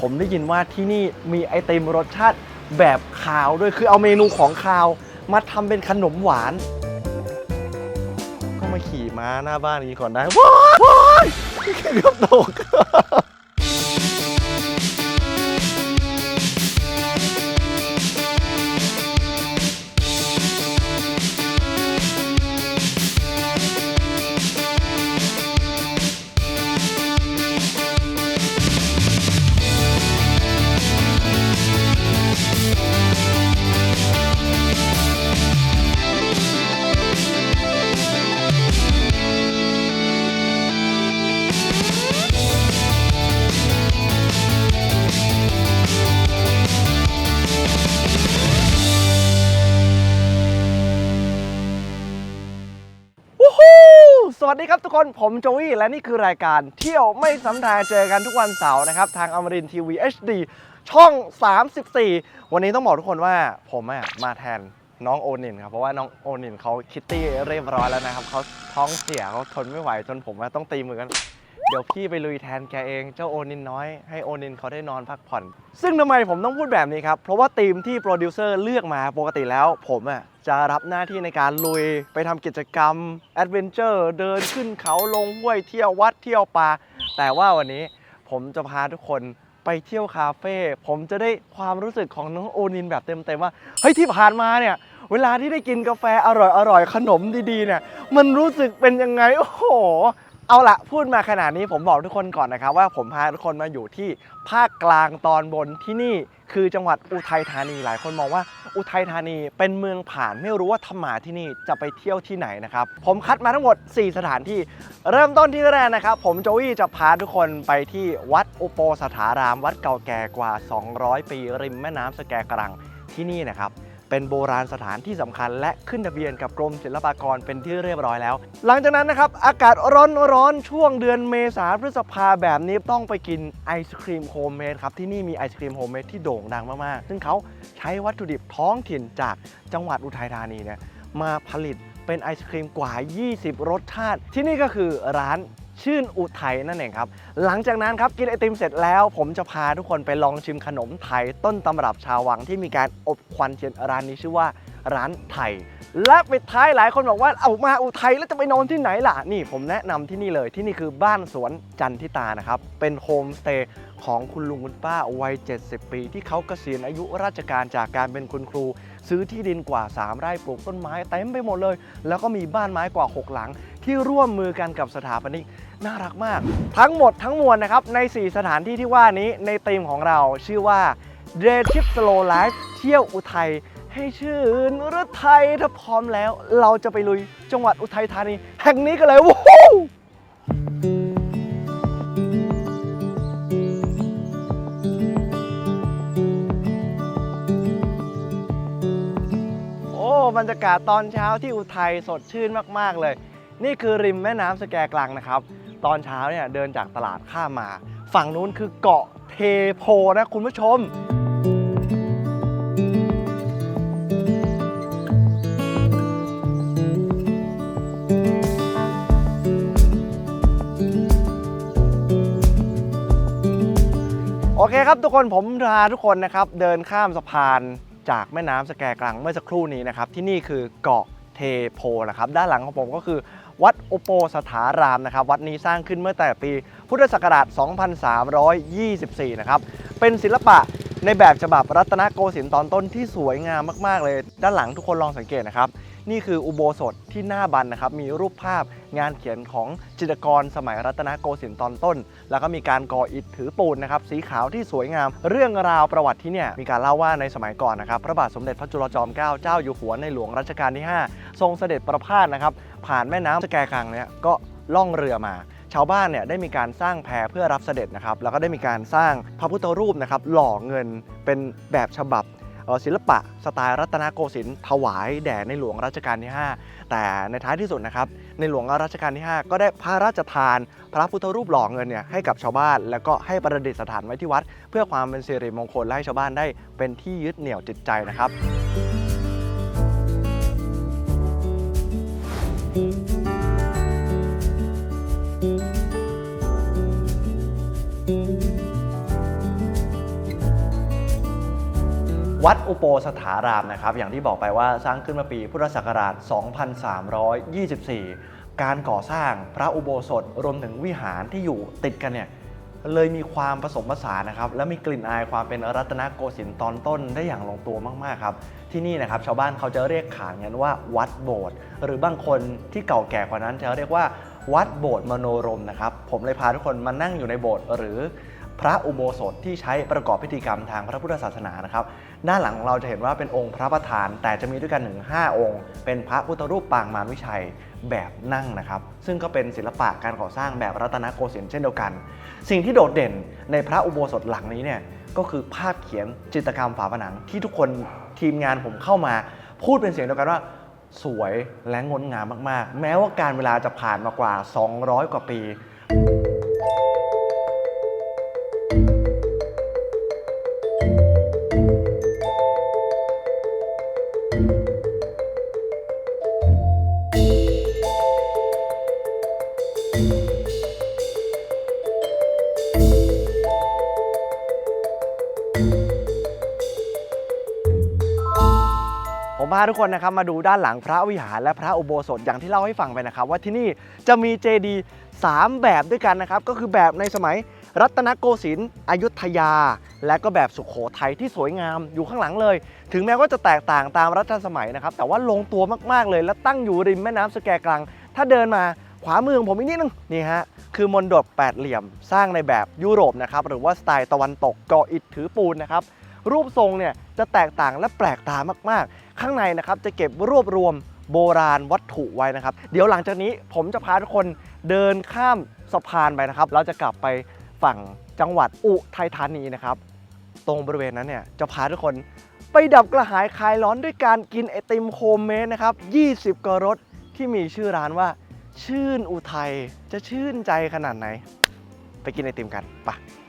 ผมได้ยินว่าที่นี่มีไอติมรสชาติแบบคาวด้วยคือเอาเมนูของคาวมาทำเป็นขนมหวาน ก็มาขี่ม้าหน้าบ้านนี้ก่อนได้ว้ายว้ายเกือบตก ทุกคนผมโจวี่และนี่คือรายการเที่ยวไม่ซ้ำทางเจอกันทุกวันเสาร์นะครับ ทางอมรินทีวี HD ช่อง 34 วันนี้ต้องบอกทุกคนว่าผมอะมาแทนน้องโอนินครับ เพราะว่าน้องโอนินเขาคิตตี้เรียบร้อยแล้วนะครับเขาท้องเสียเขาทนไม่ไหวจนผมอะต้องตีมือกัน เดี๋ยวพี่ไปลุยแทนแกเองเจ้าโอนินน้อยให้โอนินเขาได้นอนพักผ่อน ซึ่งทำไมผมต้องพูดแบบนี้ครับ เพราะว่าทีมที่โปรดิวเซอร์เลือกมาปกติแล้ว ผมอะจะรับหน้าที่ในการลุยไปทำกิจกรรมแอดเวนเจอร์เดินขึ้นเขาลงห้วยเที่ยววัดเที่ยวป่าแต่ว่าวันนี้ผมจะพาทุกคนไปเที่ยวคาเฟ่ผมจะได้ความรู้สึกของน้องโอนินแบบเต็มๆว่าเฮ้ยที่ผ่านมาเนี่ยเวลาที่ได้กินกาแฟอร่อยๆขนมดีๆเนี่ยมันรู้สึกเป็นยังไงโอ้โห เอาละพูดมาขนาดนี้ผมบอกทุกคนก่อนนะครับว่าผมพาทุกคนมาอยู่ที่ภาคกลางตอนบนที่นี่คือจังหวัดอุทัยธานีหลายคนมองว่าอุทัยธานีเป็นเมืองผ่านไม่รู้ว่าถ้ามาที่นี่จะไปเที่ยวที่ไหนนะครับผมคัดมาทั้งหมด 4 สถานที่ เริ่มต้นที่แรกนะครับ ผมโจวี่จะพาทุกคนไปที่วัดอุโปสถาราม วัดเก่าแก่กว่า 200 ปี ริมแม่น้ำสแกกรังที่นี่นะครับ เป็นโบราณสถานที่สำคัญ และขึ้นทะเบียนกับกรมศิลปากรเป็นที่เรียบร้อยแล้ว หลังจากนั้นนะครับอากาศร้อนร้อนช่วงเดือนเมษาพฤษภาแบบนี้ต้องไปกินไอศครีมโฮมเมดครับที่นี่มีไอศครีมโฮมเมดที่โด่งดังมากๆ ซึ่งเขาใช้วัตถุดิบท้องถิ่นจากจังหวัดอุทัยธานีเนี่ยมาผลิตเป็นไอศครีมกว่า 20 รสชาติ ที่นี่ก็คือร้าน ชื่นอุทัยนั่นเองครับ หลังจากนั้นครับกินไอติมเสร็จแล้ว ผมจะพาทุกคนไปลองชิมขนมไทยต้นตำรับชาววังที่มีการอบควันเทียนร้านนี้ชื่อว่าร้านไทย และปิดท้ายหลายคนบอกว่าเอามาอุทัยแล้วจะไปนอนที่ไหนล่ะ นี่ผมแนะนำที่นี่เลยที่นี่คือบ้านสวนจันทิตานะครับ เป็นโฮมสเตย์ของคุณลุงคุณป้าวัย 70 ปี ที่เขาเกษียณอายุราชการจากการเป็นคุณครู ซื้อที่ดินกว่า 3 ไร่ปลูกต้นไม้เต็มไปหมดเลย แล้วก็มีบ้านไม้กว่า 6 หลัง ที่ร่วมมือกันกับสถาปนิก น่ารักมาก ทั้งหมดทั้งมวลนะครับ ใน 4 สถานที่ที่ว่านี้ในธีมของเราชื่อว่า d a y Trip Slow Life เที่ยวอุทัยให้ชื่นฤทัยถ้าพร้อมแล้ว เราจะไปลุยจังหวัดอุทัยธานี แห่งนี้กันเลยวู้ฮู้โอ้บรรยากาศตอนเช้าที่อุทัยสดชื่นมาก ๆ เลย นี่คือริมแม่น้ำสแกกลังนะครับ ตอนเช้าเนี่ยเดินจากตลาดข้ามมา ฝั่งนู้นคือเกาะเทโพนะคุณผู้ชมโอเคครับทุกคนผมพาทุกคนนะครับเดินข้ามสะพานจากแม่น้ำสแกกลังเมื่อสักครู่นี้นะครับที่นี่คือเกาะเทโพนะครับด้านหลังของผมก็คือ วัดโอโปสถารามนะครับ วัดนี้สร้างขึ้นเมื่อแต่ปีพุทธศักราช 2324 นะครับ เป็นศิลปะในแบบฉบับรัตนโกสินทร์ตอนต้นที่สวยงามมาก ๆ เลย ด้านหลังทุกคนลองสังเกตนะครับ นี่คืออุโบสถที่หน้าบันนะครับ มีรูปภาพงานเขียนของจิตรกรสมัยรัตนโกสินทร์ตอนต้น แล้วก็มีการก่ออิฐถือปูนนะครับ สีขาวที่สวยงาม เรื่องราวประวัติที่เนี่ยมีการเล่าว่าในสมัยก่อนนะครับ พระบาทสมเด็จพระจุลจอมเกล้าเจ้าอยู่หัวในหลวงรัชกาลที่ 5 ทรงเสด็จประพาสนะครับ ผ่านแม่น้ำสแกกรังเนี่ยก็ล่องเรือมา ชาวบ้านเนี่ยได้มีการสร้างแพเพื่อรับเสด็จนะครับ แล้วก็ได้มีการสร้างพระพุทธรูปนะครับ หล่อเงินเป็นแบบฉบับศิลปะสไตล์รัตนโกสินทร์ถวายแด่ในหลวงรัชกาลที่ 5 แต่ในท้ายที่สุดนะครับ ในหลวงรัชกาลที่ 5 ก็ได้พระราชทาน พระพุทธรูปหล่อเงินเนี่ยให้กับชาวบ้าน แล้วก็ให้ประดิษฐานไว้ที่วัด เพื่อความเป็นสิริมงคลและให้ชาวบ้านได้เป็นที่ยึดเหนี่ยวจิตใจนะครับ วัดอุโปสถารามนะครับ อย่างที่บอกไปว่าสร้างขึ้นมาปีพุทธศักราช 2324 การก่อสร้างพระอุโบสถรวมถึงวิหารที่อยู่ติดกันเนี่ยเลยมีความผสมผสานนะครับ และมีกลิ่นอายความเป็นรัตนโกสินทร์ตอนต้นได้อย่างลงตัวมากๆครับ ที่นี่นะครับชาวบ้านเขาจะเรียกขานกันว่าวัดโบสถ์หรือบางคนที่เก่าแก่กว่านั้นจะเรียกว่าวัดโบสถ์มโนรมนะครับ ผมเลยพาทุกคนมานั่งอยู่ในโบสถ์หรือ พระอุโบสถที่ใช้ประกอบพิธีกรรมทางพระพุทธศาสนานะครับด้านหลังของเราจะเห็นว่าเป็นองค์พระประธาน แต่จะมีด้วยกันถึง5องค์ เป็นพระพุทธรูปปางมารวิชัยแบบนั่งนะครับ ซึ่งก็เป็นศิลปะการก่อสร้างแบบรัตนโกสินทร์เช่นเดียวกัน สิ่งที่โดดเด่นในพระอุโบสถหลังนี้เนี่ยก็คือภาพเขียนจิตรกรรมฝาผนังที่ทุกคนทีมงานผมเข้ามา พูดเป็นเสียงเดียวกันว่าสวยและงดงามมากๆ แม้ว่าการเวลาจะผ่านมากว่า 200 กว่าปีาทุกคนนะครับมาดูด้านหลังพระวิหารและพระอุโบสถอย่างที่เล่าให้ฟังไปนะครับ ว่าที่นี่จะมีเจดีย์สามแบบด้วยกันนะครับ ก็คือแบบในสมัยรัตนโกสินทร์อยุธยา และก็แบบสุขโขทัยที่สวยงามอยู่ข้างหลังเลย ถึงแม้ว่าจะแตกต่างตามรัชสมัยนะครับ แต่ว่าลงตัวมากๆเลย และตั้งอยู่ริมแม่น้ำสแกกลัง ถ้าเดินมาขวามือของผมอีกนิดนึงนี่ฮะคือมณฑปแปดเหลี่ยมสร้างในแบบยุโรปนะครับหรือว่าสไตล์ตะวันตกก่ออิฐถือปูนนะครับ รูปทรงเนี่ยจะแตกต่างและแปลกตามากๆ ข้างในนะครับจะเก็บรวบรวมโบราณวัตถุไว้นะครับ เดี๋ยวหลังจากนี้ผมจะพาทุกคนเดินข้ามสะพานไปนะครับ เราจะกลับไปฝั่งจังหวัดอุทัยธานีนะครับ ตรงบริเวณนั้นเนี่ยจะพาทุกคนไปดับกระหายคลายร้อนด้วยการกินไอติมโฮมเมดนะครับ 20กว่ารสที่มีชื่อร้านว่า ชื่นอุทัยจะชื่นใจขนาดไหน ไปกินไอติมกันไปะ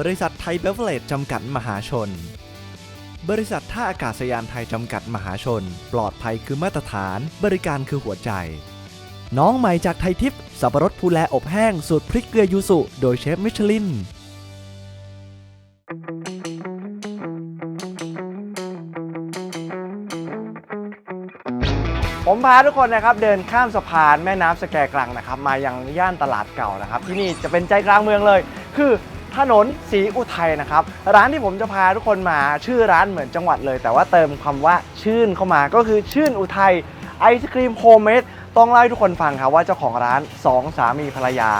บริษัทไทยเบเวอร์เลจจำกัดมหาชน บริษัทท่าอากาศยานไทยจำกัดมหาชน ปลอดภัยคือมาตรฐาน บริการคือหัวใจ น้องใหม่จากไทยทิพย์สับปะรดภูแลอบแห้งสูตรพริกเกลือยูสุ โดยเชฟมิชลินผมพาทุกคนนะครับเดินข้ามสะพานแม่น้ำสแกกลังนะครับ มายังย่านตลาดเก่านะครับ ที่นี่จะเป็นใจกลางเมืองเลย คือ ถนนศรีอุทัยนะครับ ร้านที่ผมจะพาทุกคนมาชื่อร้านเหมือนจังหวัดเลย แต่ว่าเติมคำว่าชื่นเข้ามาก็คือชื่นอุทัยไอศครีมโฮมเมดต้องเล่าให้ทุกคนฟังครับว่าเจ้าของร้านสองสามีภรรยา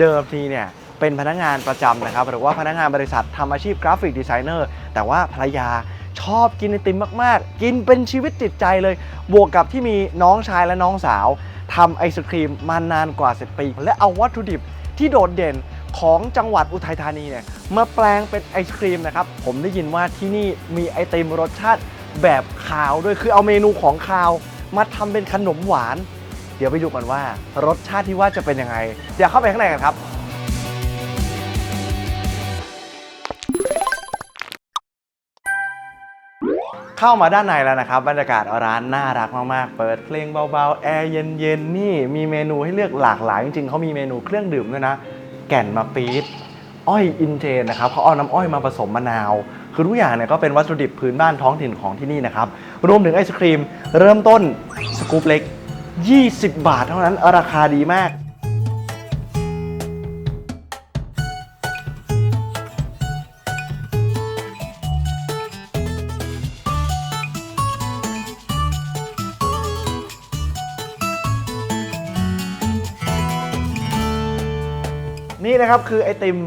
เดิมทีเนี่ยเป็นพนักงานประจำนะครับ หรือว่าพนักงานบริษัททำอาชีพกราฟิกดีไซเนอร์แต่ว่าภรรยาชอบกินไอติมมากๆ กินเป็นชีวิตจิตใจเลย บวกกับที่มีน้องชายและน้องสาวทำไอศครีมมานานกว่า 10 ปี และเอาวัตถุดิบที่โดดเด่น ของจังหวัดอุทัยธานีเนี่ยมาแปลงเป็นไอศครีมนะครับ ผมได้ยินว่าที่นี่มีไอติมรสชาติแบบคาวด้วยคือเอาเมนูของคาว มาทำเป็นขนมหวาน เดี๋ยวไปดูกันว่ารสชาติที่ว่าจะเป็นยังไง เดี๋ยวเข้าไปข้างในกันครับเข้ามาด้านในแล้วนะครับ บรรยากาศร้านน่ารักมาก ๆ เปิดเพลงเบา ๆ แอร์เย็น ๆ นี่มีเมนูให้เลือกหลากหลายจริง ๆเขามีเมนูเครื่องดื่มด้วยนะ แก่นมาปี๊ดอ้อยอินเทนนะครับเขาเอาน้ำอ้อยมาผสมมะนาว คือทุกอย่างเนี่ยก็เป็นวัตถุดิบพื้นบ้านท้องถิ่นของที่นี่นะครับรวมถึงไอศครีม เริ่มต้นสกู๊ปเล็ก 20 บาทเท่านั้นราคาดีมาก นี่นะครับคือไอติม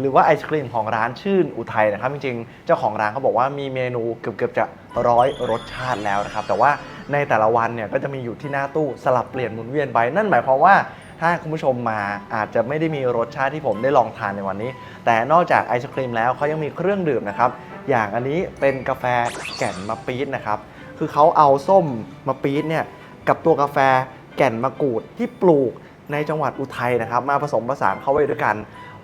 หรือว่าไอศครีมของร้านชื่นอุทัยนะครับจริงๆ เจ้าของร้านเขาบอกว่ามีเมนูเกือบๆจะร้อยรสชาติแล้วนะครับแต่ว่าในแต่ละวันเนี่ยก็จะมีอยู่ที่หน้าตู้สลับเปลี่ยนหมุนเวียนไป นั่นหมายความว่าถ้าคุณผู้ชมมาอาจจะไม่ได้มีรสชาติที่ผมได้ลองทานในวันนี้ แต่นอกจากไอศครีมแล้วเขายังมีเครื่องดื่มนะครับอย่างอันนี้เป็นกาแฟแก่นมะปี๊ดนะครับคือเขาเอาส้มมะปี๊ดเนี่ยกับตัวกาแฟแก่นมะกรูดที่ปลูก ในจังหวัดอุทัยนะครับ มาผสมผสานเข้าไว้ด้วยกัน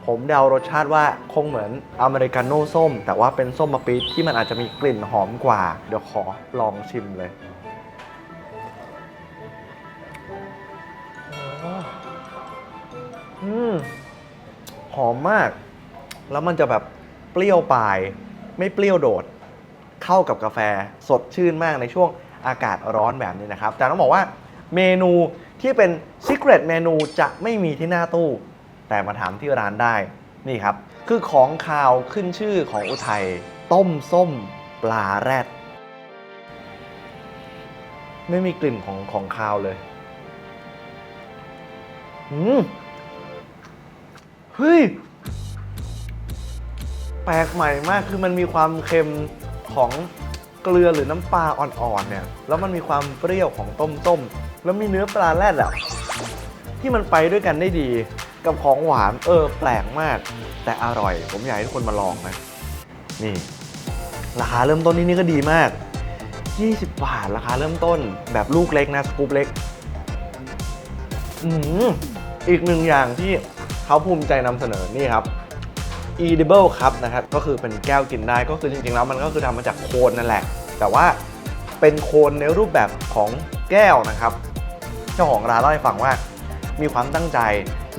ผมเดารสชาติว่าคงเหมือนอเมริกาโน่ส้ม แต่ว่าเป็นส้มมะปี๊ดที่มันอาจจะมีกลิ่นหอมกว่า เดี๋ยวขอลองชิมเลยอืมหอมมาก แล้วมันจะแบบเปรี้ยวปลาย ไม่เปรี้ยวโดด เข้ากับกาแฟสดชื่นมากในช่วงอากาศร้อนแบบนี้นะครับ แต่ต้องบอกว่าเมนู ที่เป็น Secret เมนูจะไม่มีที่หน้าตู้ แต่มาถามที่ร้านได้นี่ครับ คือของคาวขึ้นชื่อของอุทัย ต้มส้มปลาแรด ไม่มีกลิ่นของของคาวเลยอืมเฮ้ย แปลกใหม่มากคือมันมีความเค็มของเกลือหรือน้ำปลาอ่อนๆเนี่ย แล้วมันมีความเปรี้ยวของต้มส้ม แล้วมีเนื้อปลาแรดอะที่มันไปด้วยกันได้ดี กับของหวานเออ แปลกมาก แต่อร่อย ผมอยากให้ทุกคนมาลองนะ นี่ ราคาเริ่มต้นที่นี่ก็ดีมาก 20 บาทราคาเริ่มต้น แบบลูกเล็กนะสกู๊ปเล็กอืมอีกหนึ่งอย่างที่เขาภูมิใจนำเสนอนี่ครับ edible ครับนะครับ ก็คือเป็นแก้วกินได้ก็คือจริงๆแล้วมันก็คือทำมาจากโคนนั่นแหละ แต่ว่าเป็นโคนในรูปแบบของแก้วนะครับ เจ้าของร้านเล่าให้ฟังว่า มีความตั้งใจ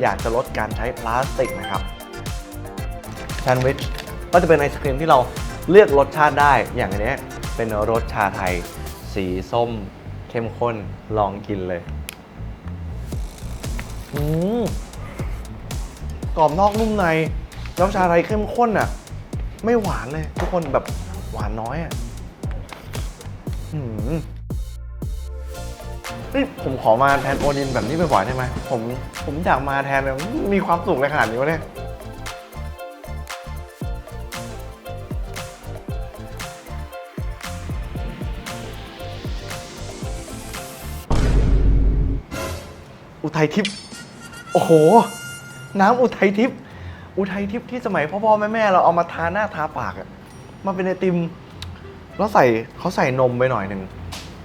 อยากจะลดการใช้พลาสติกนะครับแซนด์วิชก็จะเป็นไอศครีมที่เราเลือกรสชาติได้อย่างอันนี้เป็นรสชาไทย สีส้ม เข้มข้นลองกินเลยอืมกรอบนอกนุ่มในแล้วชาไทยเข้มข้นอะ ไม่หวานเลย ทุกคนแบบหวานน้อยอะอืม นี่ผมขอมาแทนโอนินแบบนี้บ่อยๆได้ไหมผมผมอยากมาแทนเลยมีความสุขเลยขนาดนี้วะเนี่ยอุทัยทิพย์โอ้โห น้ำอุทัยทิพย์อุทัยทิพย์ที่สมัยพ่อพ่อแม่แม่เราเอามาทาหน้าทาปากอะมาเป็นไอติม แล้วใส่เขาใส่นมไปหน่อยหนึ่ง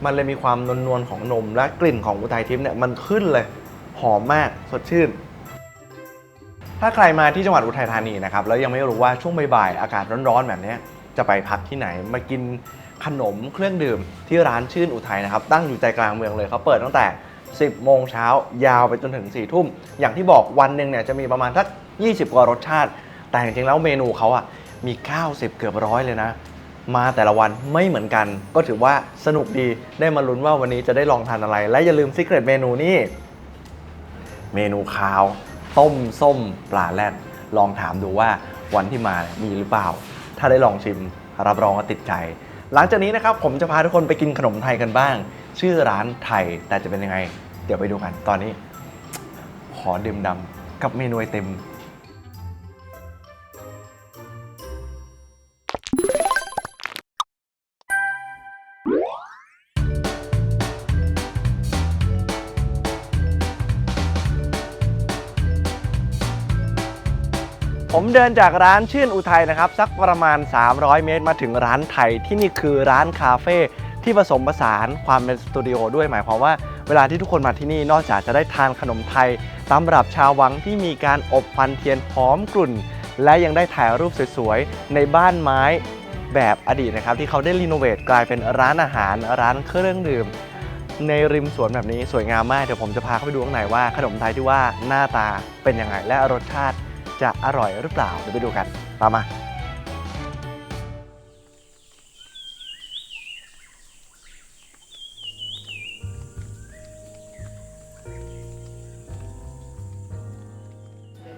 มันเลยมีความนวลๆของนม และกลิ่นของอุทัยทิพย์เนี่ยมันขึ้นเลยหอมมากสดชื่น ถ้าใครมาที่จังหวัดอุทัยธานีนะครับแล้วยังไม่รู้ว่าช่วงบ่ายๆอากาศร้อนๆแบบนี้จะไปพักที่ไหนมากินขนมเครื่องดื่มที่ร้านชื่นอุทัยนะครับตั้งอยู่ใจกลางเมืองเลยเขาเปิดตั้งแต่ 10 โมงเช้ายาวไปจนถึง 4 ทุ่ม อย่างที่บอกวันหนึ่งเนี่ยจะมีประมาณสัก 20 กว่ารสชาติ แต่จริงๆแล้วเมนูเขาอะมี 90 เกือบร้อยเลยนะ มาแต่ละวันไม่เหมือนกัน ก็ถือว่าสนุกดีได้มาลุ้นว่าวันนี้จะได้ลองทานอะไร และอย่าลืมซิกเรตเมนูนี่ เมนูคาว ต้มส้มปลาแรดลองถามดูว่าวันที่มาเนี่ยมีหรือเปล่า ถ้าได้ลองชิมรับรองว่าติดใจ หลังจากนี้นะครับผมจะพาทุกคนไปกินขนมไทยกันบ้าง ชื่อร้านไทยแต่จะเป็นยังไง เดี๋ยวไปดูกันตอนนี้ ขอดื่มดำกับเมนูไอติม ผมเดินจากร้านชื่นอุทัยนะครับ สักประมาณ 300 เมตรมาถึงร้านไทยที่นี่คือร้านคาเฟ่ที่ผสมผสานความเป็นสตูดิโอด้วยหมายความว่าเวลาที่ทุกคนมาที่นี่นอกจากจะได้ทานขนมไทยตำรับชาววังที่มีการอบฟันเทียนหอมกลุ่น และยังได้ถ่ายรูปสวยๆ ในบ้านไม้แบบอดีตนะครับ ที่เขาได้รีโนเวทกลายเป็นร้านอาหาร ร้านเครื่องดื่ม ในริมสวนแบบนี้สวยงามมาก เดี๋ยวผมจะพาเข้าไปดูข้างในว่าขนมไทยที่ว่าหน้าตาเป็นยังไงและรสชาติ จะอร่อยหรือเปล่าเดี๋ยวไปดูกันตามมา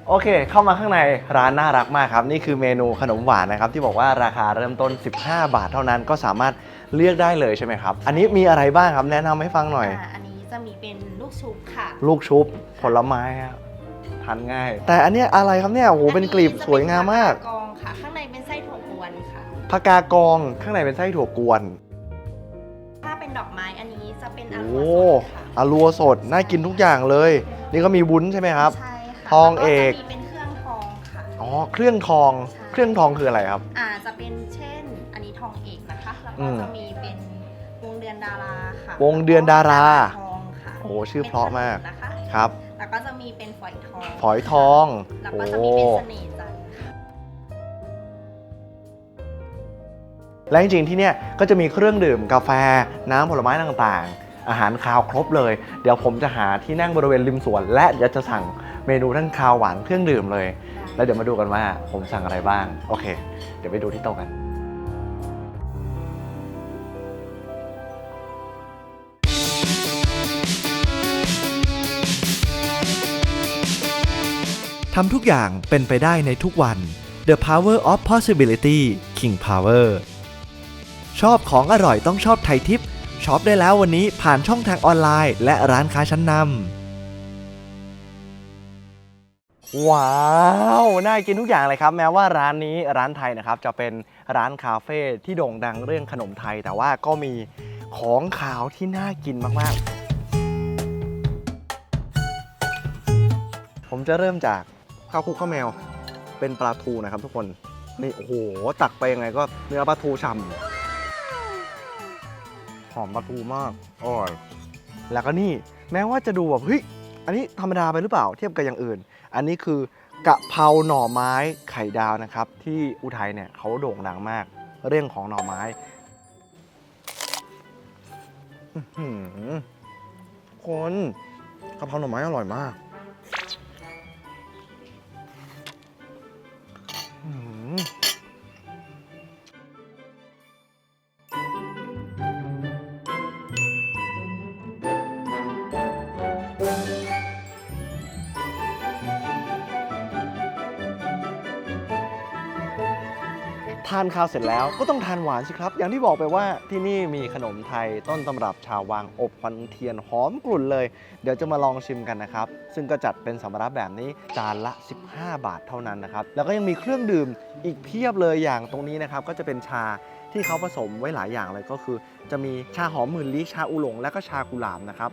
โอเค เข้ามาข้างในร้านน่ารักมากครับ นี่คือเมนูขนมหวานนะครับ ที่บอกว่าราคาเริ่มต้น 15 บาทเท่านั้นก็สามารถเลือกได้เลยใช่ไหมครับ อันนี้มีอะไรบ้างครับแนะนำให้ฟังหน่อยอ่าอันนี้จะมีเป็นลูกชุบค่ะ ลูกชุบผลไม้ครับ ทานง่าย แต่อันเนี้ยอะไรครับเนี่ยโอ้โหเป็นกลีบสวยงามมาก อันนี้จะเป็นผักกองค่ะ ข้างในเป็นไส้ถั่วกวนค่ะผักกากองข้างในเป็นไส้ถั่วกวนถ้าเป็นดอกไม้อันนี้จะเป็นอาโอ้รัวสดค่ะอารัวสดน่ากินทุกอย่างเลย นี่ก็มีวุ้นใช่ไหมครับ ใช่ค่ะทองเอก แล้วจะมีเป็นเครื่องทองค่ะ อ๋อเครื่องทองใช่ เครื่องทองคืออะไรครับ อ่าจะเป็นเช่น อันนี้ทองเอกนะคะ แล้วอืก็มจะมีเป็นวงเดือนดาราค่ะวงเดือนดาราทองค่ะโอ้ชื่อเพราะมากเป็นขนนะคะ ครับแล้ว ก็จะมีเป็นฝอยทองฝอยทองแล้วโอ้ก็จะมีเป็นเสน่ห์จันทร์ค่ะและจริงๆที่เนี่ยก็จะมีเครื่องดื่มกาแฟ น้ำผลไม้ต่างๆ อาหารคาวครบเลย เดี๋ยวผมจะหาที่นั่งบริเวณริมสวน และเดี๋ยวจะสั่งเมนูทั้งคาวหวานเครื่องดื่มเลย แล้วเดี๋ยวมาดูกันว่าผมสั่งอะไรบ้าง โอเค เดี๋ยวไปดูที่โต๊ะกัน ทำทุกอย่างเป็นไปได้ในทุกวัน The Power of Possibility King Power ชอบของอร่อยต้องชอบไทยทิปช็อปได้แล้ววันนี้ผ่านช่องทางออนไลน์ และร้านค้าชั้นนำว้าวน่ากินทุกอย่างเลยครับ แม้ว่าร้านนี้ร้านไทยนะครับ จะเป็นร้านคาเฟ่ที่โด่งดังเรื่องขนมไทย แต่ว่าก็มีของขาวที่น่ากินมาก ๆ ผมจะเริ่มจาก ข้าวคลุกข้าวแมว เป็นปลาทูนะครับทุกคนนี่โอ้โหตักไปยังไงก็เนื้อปลาทูฉ่ำหอมปลาทูมากอร่อยแล้วก็นี่แม้ว่าจะดูแบบเฮ้ยอันนี้ธรรมดาไปหรือเปล่าเทียบกับอย่างอื่น อันนี้คือกะเพราหน่อไม้ไข่ดาวนะครับ ที่อุทัยเนี่ยเขาโด่งดังมาก เรื่องของหน่อไม้อื้อหือคนกะเพราหน่อไม้อร่อยมากานข้าวเสร็จแล้วก็ต้องทานหวานสิครับ อย่างที่บอกไปว่าที่นี่มีขนมไทยต้นตำรับชาววังอบควันเทียนหอมกลุ่นเลย เดี๋ยวจะมาลองชิมกันนะครับ ซึ่งก็จัดเป็นสำรับแบบนี้จานละ 15 บาทเท่านั้นนะครับ แล้วก็ยังมีเครื่องดื่มอีกเพียบเลยอย่างตรงนี้นะครับ ก็จะเป็นชาที่เขาผสมไว้หลายอย่างเลยก็คือ จะมีชาหอมหมื่นลี้ชาอูหลง และก็ชากุหลาบนะครับ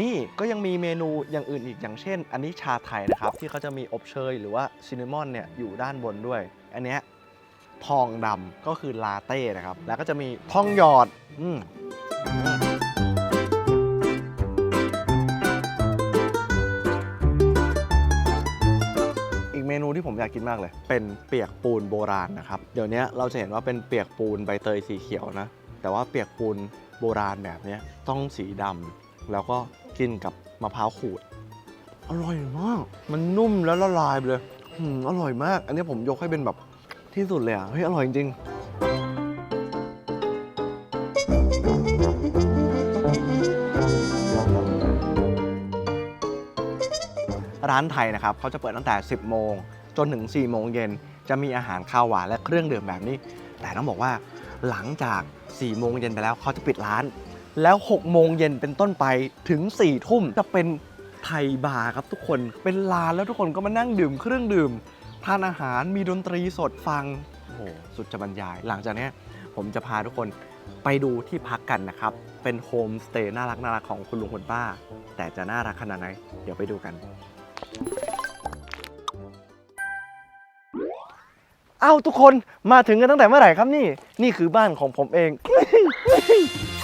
นี่ก็ยังมีเมนูอย่างอื่นอีกอย่างเช่น อันนี้ชาไทยนะครับที่เขาจะมีอบเชยหรือว่าซินนามอนเนี่ยอยู่ด้านบนด้วย อันเนี้ย ทองดำก็คือลาเต้นะครับ แล้วก็จะมีทองหยอด อืมอีกเมนูที่ผมอยากกินมากเลย เป็นเปียกปูนโบราณนะครับ เดี๋ยวนี้เราจะเห็นว่าเป็นเปียกปูนใบเตยสีเขียวนะ แต่ว่าเปียกปูนโบราณแบบนี้ต้องสีดำแล้วก็กินกับมะพร้าวขูด อร่อยมาก มันนุ่มแล้วละลายเลยอืมอร่อยมาก อันนี้ผมยกให้เป็นแบบ ที่สุดเลยอะ เฮ้ย อร่อยจริงร้านไทยนะครับเขาจะเปิดตั้งแต่ 10 โมง จนถึง 4 โมงเย็น จะมีอาหารข้าวหวานและเครื่องดื่มแบบนี้ แต่ต้องบอกว่าหลังจาก 4 โมงเย็นไปแล้วเขาจะปิดร้าน แล้ว 6 โมงเย็นเป็นต้นไปถึง 4 ทุ่มจะเป็นไทยบาร์ครับทุกคนเป็นลานแล้วทุกคนก็มานั่งดื่มเครื่องดื่ม ทานอาหารมีดนตรีสดฟังโอ้โหสุดจะบรรยาย หลังจากนี้ผมจะพาทุกคนไปดูที่พักกันนะครับ เป็นโฮมสเตย์น่ารักน่ารักของคุณลุงคุณป้า แต่จะน่ารักขนาดไหน เดี๋ยวไปดูกัน เอ้าทุกคนมาถึงกันตั้งแต่เมื่อไหร่ครับนี่ นี่คือบ้านของผมเอง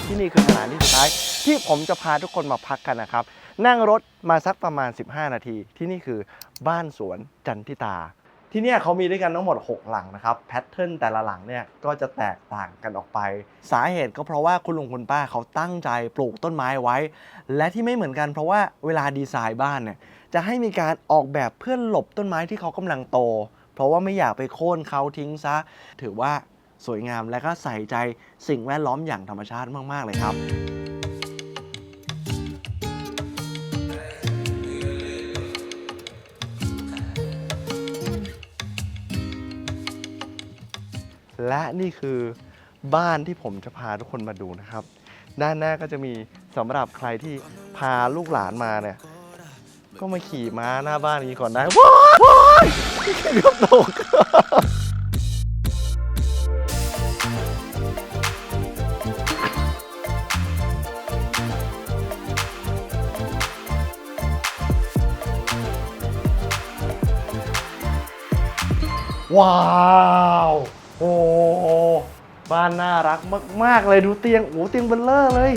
ที่นี่คือสถานที่สุดท้าย ที่ผมจะพาทุกคนมาพักกันนะครับ นั่งรถมาสักประมาณ 15 นาที ที่นี่คือบ้านสวนจันทิตา ที่เนี่ยเขามีด้วยกันทั้งหมด 6 หลังนะครับแพทเทิร์นแต่ละหลังเนี่ยก็จะแตกต่างกันออกไป สาเหตุก็เพราะว่าคุณลุงคุณป้าเขาตั้งใจปลูกต้นไม้ไว้ และที่ไม่เหมือนกันเพราะว่าเวลาดีไซน์บ้านเนี่ยจะให้มีการออกแบบเพื่อหลบต้นไม้ที่เขากำลังโต เพราะว่าไม่อยากไปโค่นเขาทิ้งซะ ถือว่าสวยงามและก็ใส่ใจสิ่งแวดล้อมอย่างธรรมชาติมาก ๆ เลยครับ และนี่คือบ้านที่ผมจะพาทุกคนมาดูนะครับ ด้านหน้าก็จะมีสำหรับใครที่พาลูกหลานมาเนี่ย ก็มาขี่ม้าหน้าบ้านนี้ก่อนได้ว้ายว้ายเกือบตกว้าว โอ้โหบ้านน่ารักมาก ๆ เลยดูเตียง โอ้เตียงเบลเลอร์เลย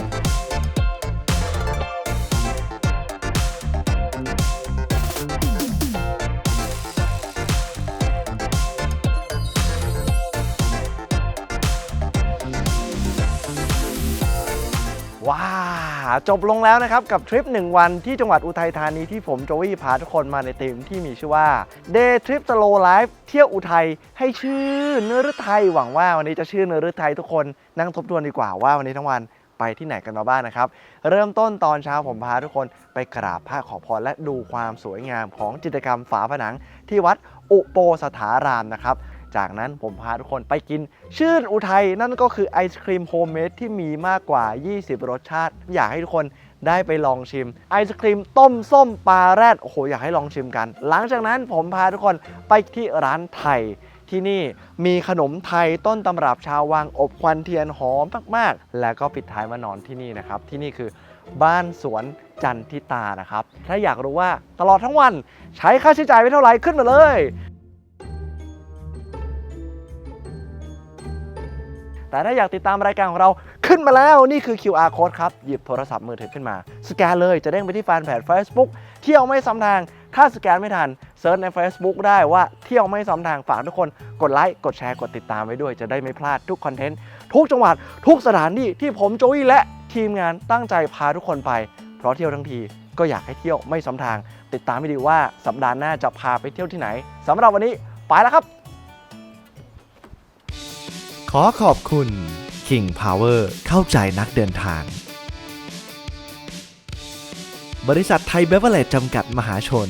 ว้าวาจบลงแล้วนะครับ กับทริป 1 วันที่จังหวัดอุทัยธานีที่ผมโจวี่พาทุกคนมาในทีมที่มีชื่อว่า Day Trip Slow Life เที่ยวอุทัยให้ชื่อเนรไทยหวังว่าวันนี้จะชื่อเนรไทยทุกคนนั่งทบทวนดีกว่าว่าวันนี้ทั้งวันไปที่ไหนกันมาบ้างนะครับ เริ่มต้นตอนเช้าผมพาทุกคนไปกราบพระขอพรและดูความสวยงามของจิตรกรรมฝาผนังที่วัดอุโปสถารามนะครับ จากนั้นผมพาทุกคนไปกินชื่นอุทัยนั่นก็คือไอศครีมโฮมเมดที่มีมากกว่า 20 รสชาติ อยากให้ทุกคนได้ไปลองชิม ไอศครีมต้มส้มปลาแรดโอ้โหอยากให้ลองชิมกัน หลังจากนั้นผมพาทุกคนไปที่ร้านไทยที่นี่มีขนมไทยต้นตำรับชาววังอบควันเทียนหอมมากๆ แล้วก็ปิดท้ายมานอนที่นี่นะครับ ที่นี่คือบ้านสวนจันทิตานะครับ ถ้าอยากรู้ว่าตลอดทั้งวันใช้ค่าใช้จ่ายไปเท่าไหร่ขึ้นมาเลย แต่ถ้าอยากติดตามรายการของเราขึ้นมาแล้วนี่คือ QR code ครับ หยิบโทรศัพท์มือถือขึ้นมา สแกนเลยจะเด้งไปที่แฟนเพจ Facebook เที่ยวไม่ซ้ำทาง ถ้าสแกนไม่ทันเซิร์ชใน Facebook ได้ว่าเที่ยวไม่ซ้ำทางฝากทุกคนกดไลค์กดแชร์กดติดตามไว้ด้วยจะได้ไม่พลาดทุกคอนเทนต์ทุกจังหวัดทุกสถานที่ที่ผมโจวี่และทีมงานตั้งใจพาทุกคนไป เพราะเที่ยวทั้งทีก็อยากให้เที่ยวไม่ซ้ำทาง ติดตามให้ดีว่าสัปดาห์หน้าจะพาไปเที่ยวที่ไหนสำหรับวันนี้ไปแล้วครับ ขอขอบคุณ King Power เข้าใจนักเดินทาง บริษัทไทยเบเวอร์เลจจำกัดมหาชน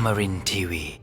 Tamarin Tiwi.